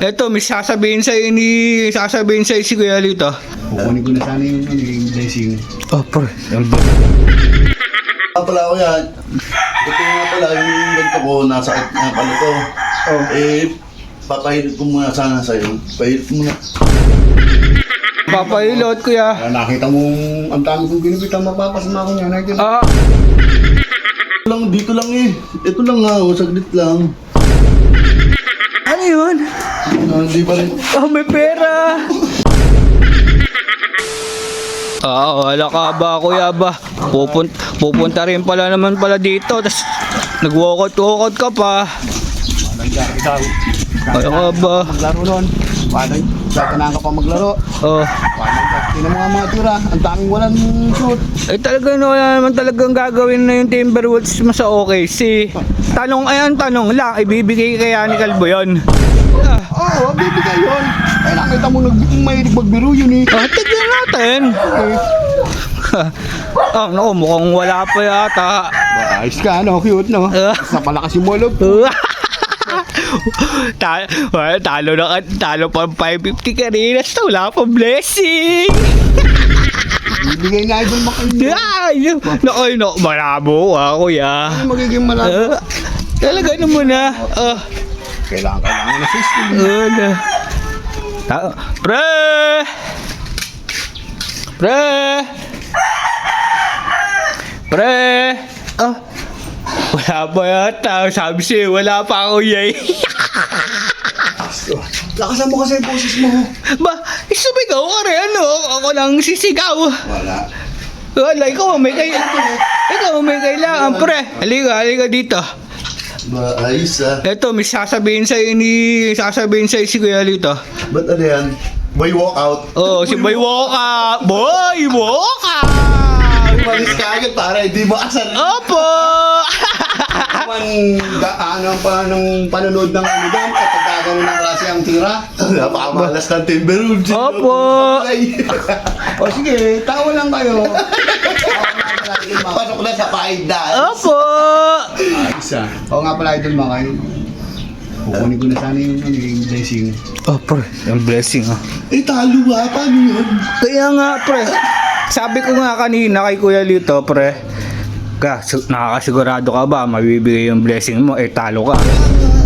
Eto, may sasabihin sa'yo ni... Sasabihin sa'yo si Kuya Lito. Kukunin ko na sana yung, ano, yung blessing. Oh, pre. Nga pala ako yan. Ito nga pala yung ganito ko, nasakit nga pala to. Oh. Eh, papahilip ko muna sana sa'yo. Pahilip mo na. Papahilot, Kuya. Kaya nakita mong ang dami kong ginupitan, mapapasama ako niya. Nakita mo. Ah, Ito lang, dito lang eh. Ito lang nga, oh, saglit lang. ano yun? Ah, Hindi pa rin. Oh, may pera! Ah, wala ka ba, kuya ba? Pupun pupunta rin pala naman pala dito, tas nag-walkout-walkout ka pa. Wala ka ba? Maglaro nun. Paano yun? Satanaan ka pa maglaro. Oh? Tingnan mo nga mga tira. Ang daming walang shoot. eh talaga no, wala naman talagang gagawin na yung Timberwolves mo sa OKC. Tanong, ay ang tanong lang, ibibigay kaya ni Calvo yun. Ah, Oo, oh, bibigay yun. Ay, nakita mo nag mahilig magbiro yun eh. ah, tignan natin. ah, naku, mukhang wala pa yata. Ayos ka, no? Cute, no? Ah. Mas napalakas yung molog. Ta well, talo na talo pa ang 550 kanina so wala pa blessing Bibigay na idol makain. ay nakoy no malabo ah kuya Ano magiging malaki? Ah, talaga naman na ah Kailangan, kailangan na system. ano Ta- pre pre pre ah wala pa yata sabi siya wala pa ako yay Lakasan mo kasi yung boses mo. Ba, isumigaw ka rin, ano? Ako lang sisigaw. Wala. Wala, ikaw may kay... Ikaw may kailangan, pre. Halika, halika dito. Ba, ayos ah. Eto, may sasabihin sa'yo ni... Sasabihin sa'yo si Kuya Lito. Ba't ano yan? Boy walkout. Oo, oh, si Boy Woka. Boy Woka! Umalis ka agad para hindi mo asal. Opo! Naman, ga, ano pa nung panonood ng ano doon, kapag gagawin ng klase ang tira. Napakamalas ng Timberwolves. Opo. Ay. O sige, tawa lang kayo. Pasok na sa paid na. Opo! Isa. Oo nga pala, idol Makay. Kukunin ko na sana yung, ano, yung blessing. Oh, pre. Yung blessing, ah. Eh, talo ah. Paano yun? Kaya nga, pre. Sabi ko nga kanina kay Kuya Lito, pre. Ka, su- nakakasigurado ka ba mabibigay yung blessing mo? Eh, talo ka.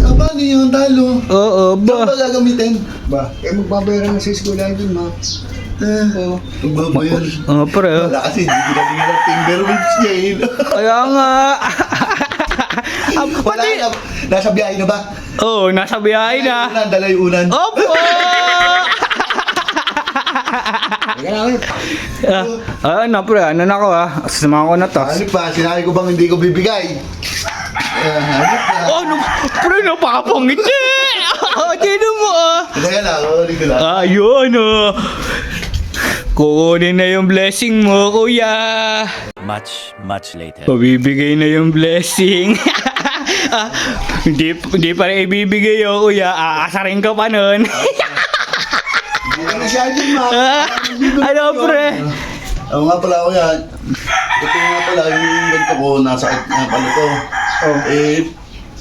Ah, paano yun? Talo. Oo, Saan ba? ba gagamitin? Ba? Eh, magbabayaran na sa school idol, ma. Eh, Oo. ang ba yan? Oo, pre. oh. Wala kasi, hindi ginalingan ng Timberwolves niya eh. Kaya nga. Ah, Wala Pati, na. Nasa biyahe na ba? oh, nasa biyahe na. Unan, dala yung unan. Opo! Eh. ah, ano, pre, ano na ako ah. Sasamahan ko na to. Ano pa? Sinabi ko bang hindi ko bibigay? Ah, ano pa? Oh, no, pre, napakapangiti! Ah, Tino mo ah. Teka lang, ulit ko lang. Ayun oh. Kukunin na yung blessing mo, kuya. Much, much later. Pabibigay na yung blessing. ah, hindi, hindi pa rin ibibigay yung kuya. Aasarin ka pa nun. Ma. Ah, ano, pre? Oo nga pala ako yan. Ito nga pala yung ganito ko, nasakit nga pala to. Oh. Eh,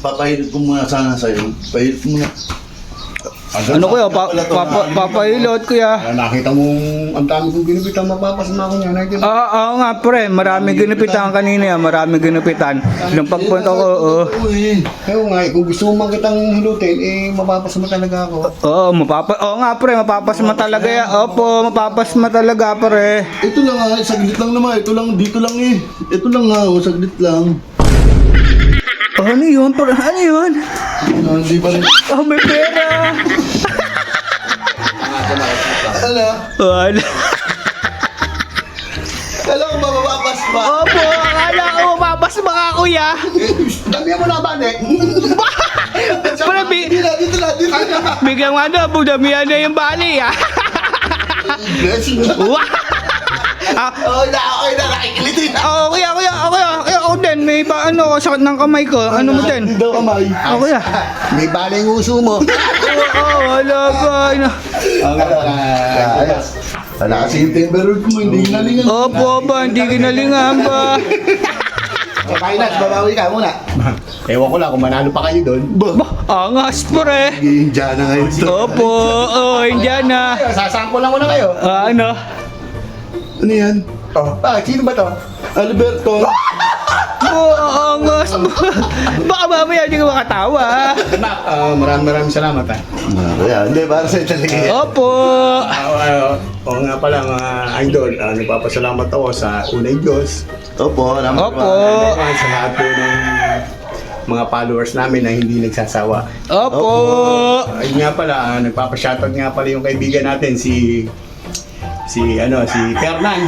papahilip ko muna sana sa'yo. Pahilip mo na. Ano kuya? Pa, pa, pa, papahilot, kuya. Nakita mong ang dami kong ginupitan, mapapasama ako niya. Mo. Ah, oo nga pre, marami ginupitan kanina yan, marami ginupitan. Nung pagpunta ko, oo. Oo eh. Kaya nga, eh, kung gusto mo kitang hilutin, eh, mapapasama talaga ako. Oo, mapapa Oo nga pre, mapapasma talaga yan. Opo, mapapasma talaga pre. Ito lang nga, saglit lang naman. Ito lang, dito lang eh. Ito lang nga, oh, saglit lang. Oh, ano yun? Ano yun? Ah, Hindi pa rin. Oh, may pera. Ano? Wala. Kala ko ba mapapas pa? Opo, akala ko mapapasma ka kuya. Damihan mo na ba, ne? Pre, bi Dito na, dito na, dito na. biglang ano, budamihan na yung bali ah. Blessing. Wah! Ah, Oh, na, okay na, nakikilitin na. oh, kuya, kuya, oh, kuya, kuya, may pa, ano, sakit ng kamay ko. Ano mo din? Hindi daw kamay. Oh, kuya. May baling uso mo. Oo, oh, wala ba? Ano? Ano? Ayos. Wala kasi yung Timberwolves mo, hindi ginalingan. Opo ba, hindi ginalingan ba? Kaya Kainas, babawi ka muna. Ewan ko lang kung manalo pa kayo doon. Bah, angas pre. Naging Indiana ngayon. Opo, oh, Indian na. Ayun, Sasample lang ko na kayo. Ah, ano? Ano yan? Oh, bakit? Sino ba to? Alberto. Oh, angas. Baka mamaya hindi ka makatawa. Mac, ah, maraming maraming salamat ha. Ah, kaya, hindi, para sa talaga yan. Opo. Uh, oo nga pala mga idol, ah, nagpapasalamat ako sa unay Diyos. Opo, naman. Opo. At sa lahat po ng mga followers namin na hindi nagsasawa. Opo. Ayun nga pala, ah, nagpapashoutout nga pala yung kaibigan natin si si ano si Fernan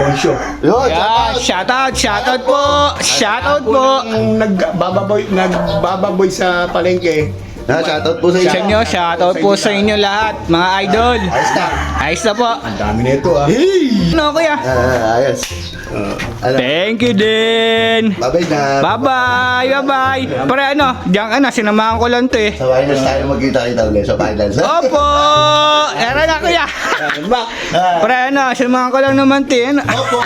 Consyo. Yun, Yeah, shout out, out. shout out po. Shout out po. Nagbababoy nagbababoy sa palengke. Ah, shout out po sa Sa inyo, shout out po sa inyo lahat, mga idol. Ayos na. Ayos na po. Ang dami nito ah. Hey! Ano kuya? Ah, ayos. Ano? Thank you din. Babay na. Bye-bye, bye-bye. Pare ano, diyan ka na, sinamahan ko lang to eh. Sa finals tayo magkita-kita ulit sa finals. Opo! Era na kuya. Pare ano, sinamahan ko lang naman tin. Opo.